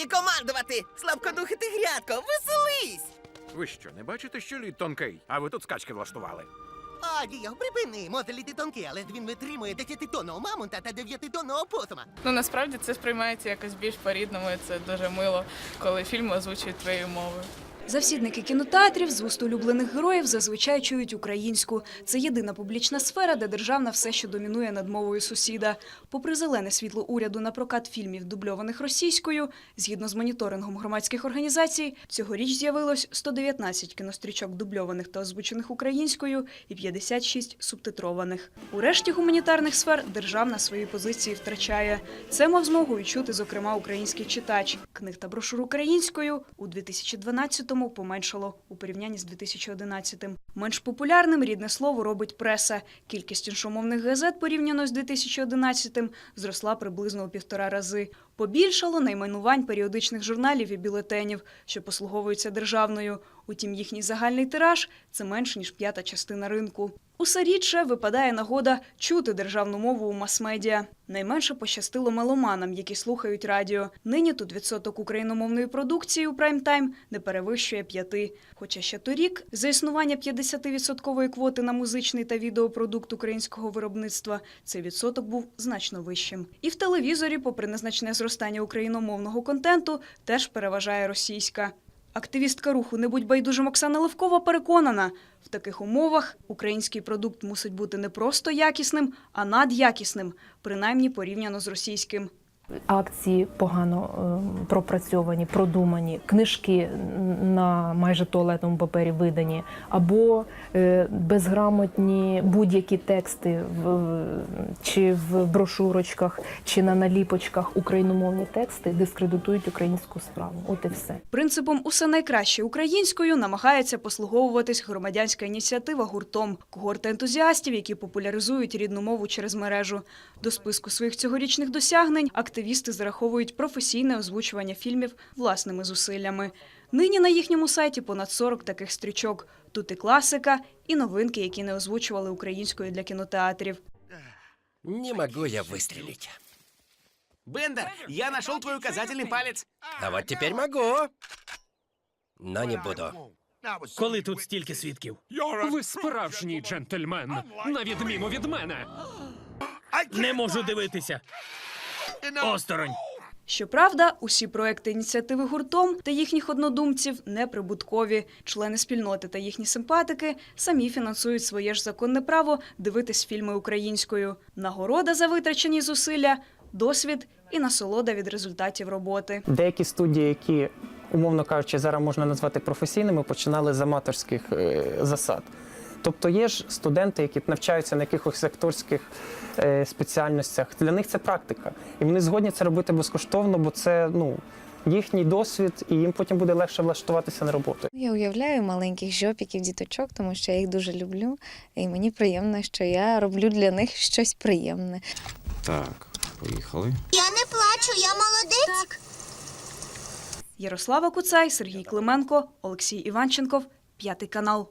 Годі командувати! Слабкодухи ти грядко, веселись! Ви що, не бачите, що лід тонкий? А ви тут скачки влаштували. А, діяв, припини, може літи тонкий, але він витримує 10-тонного мамонта та 9-тонного посома. Ну насправді це сприймається якось більш по-рідному. і Це дуже мило, коли фільм озвучує твоєю мовою. Завсідники кінотеатрів з вуст улюблених героїв зазвичай чують українську. Це єдина публічна сфера, де державна все ще домінує над мовою сусіда. Попри зелене світло уряду на прокат фільмів, дубльованих російською, згідно з моніторингом громадських організацій, цьогоріч з'явилось 119 кінострічок дубльованих та озвучених українською і 56 субтитрованих. У решті гуманітарних сфер державна свої позиції втрачає. Це мав змогу і чути, зокрема, український читач. Книг та брошур українською у 2012-му поменшало у порівнянні з 2011-м. Менш популярним рідне слово робить преса. Кількість іншомовних газет порівняно з 2011-м зросла приблизно у півтора рази. Побільшало найменувань періодичних журналів і бюлетенів, що послуговуються державною. Утім, їхній загальний тираж це менш ніж п'ята частина ринку. Усе рідше випадає нагода чути державну мову у мас-медіа. Найменше пощастило меломанам, які слухають радіо. Нині тут відсоток україномовної продукції у прайм-тайм не перевищує п'яти. Хоча ще торік за існування 50-відсоткової квоти на музичний та відеопродукт українського виробництва цей відсоток був значно вищим. І в телевізорі, попри незначне зростання україномовного контенту, теж переважає російська. Активістка руху «Не будь байдужим» Оксана Левкова переконана, в таких умовах український продукт мусить бути не просто якісним, а надякісним, принаймні порівняно з російським. Акції погано е, пропрацьовані, продумані, книжки на майже туалетному папері видані, або е, безграмотні будь-які тексти в, чи в брошурочках, чи на наліпочках україномовні тексти дискредитують українську справу. От і все. Принципом усе найкраще українською намагається послуговуватись громадянська ініціатива гуртом когорта ентузіастів, які популяризують рідну мову через мережу. До списку своїх цьогорічних досягнень активісти зараховують професійне озвучування фільмів власними зусиллями. Нині на їхньому сайті понад 40 таких стрічок. Тут і класика, і новинки, які не озвучували українською для кінотеатрів. Не могу я выстрелить. Бендер, я нашел твой указательный палец. А вот теперь могу. Но не буду. Коли тут стільки свідків? Ви справжній джентльмен, на відміну від мене. Не можу дивитися. Осторонь. Щоправда, усі проекти ініціативи гуртом та їхніх однодумців неприбуткові. Члени спільноти та їхні симпатики самі фінансують своє ж законне право дивитись фільми українською. Нагорода за витрачені зусилля, досвід і насолода від результатів роботи. Деякі студії, які, умовно кажучи, зараз можна назвати професійними, починали з аматорських е, засад. Тобто є ж студенти, які навчаються на якихось акторських е, спеціальностях. Для них це практика. І вони згодні це робити безкоштовно, бо це ну, їхній досвід, і їм потім буде легше влаштуватися на роботу. Я уявляю маленьких жопіків, діточок, тому що я їх дуже люблю, і мені приємно, що я роблю для них щось приємне. Так, поїхали. Я не плачу, я молодець. Ярослава Куцай, Сергій Клименко, Олексій Іванченков, п'ятий канал.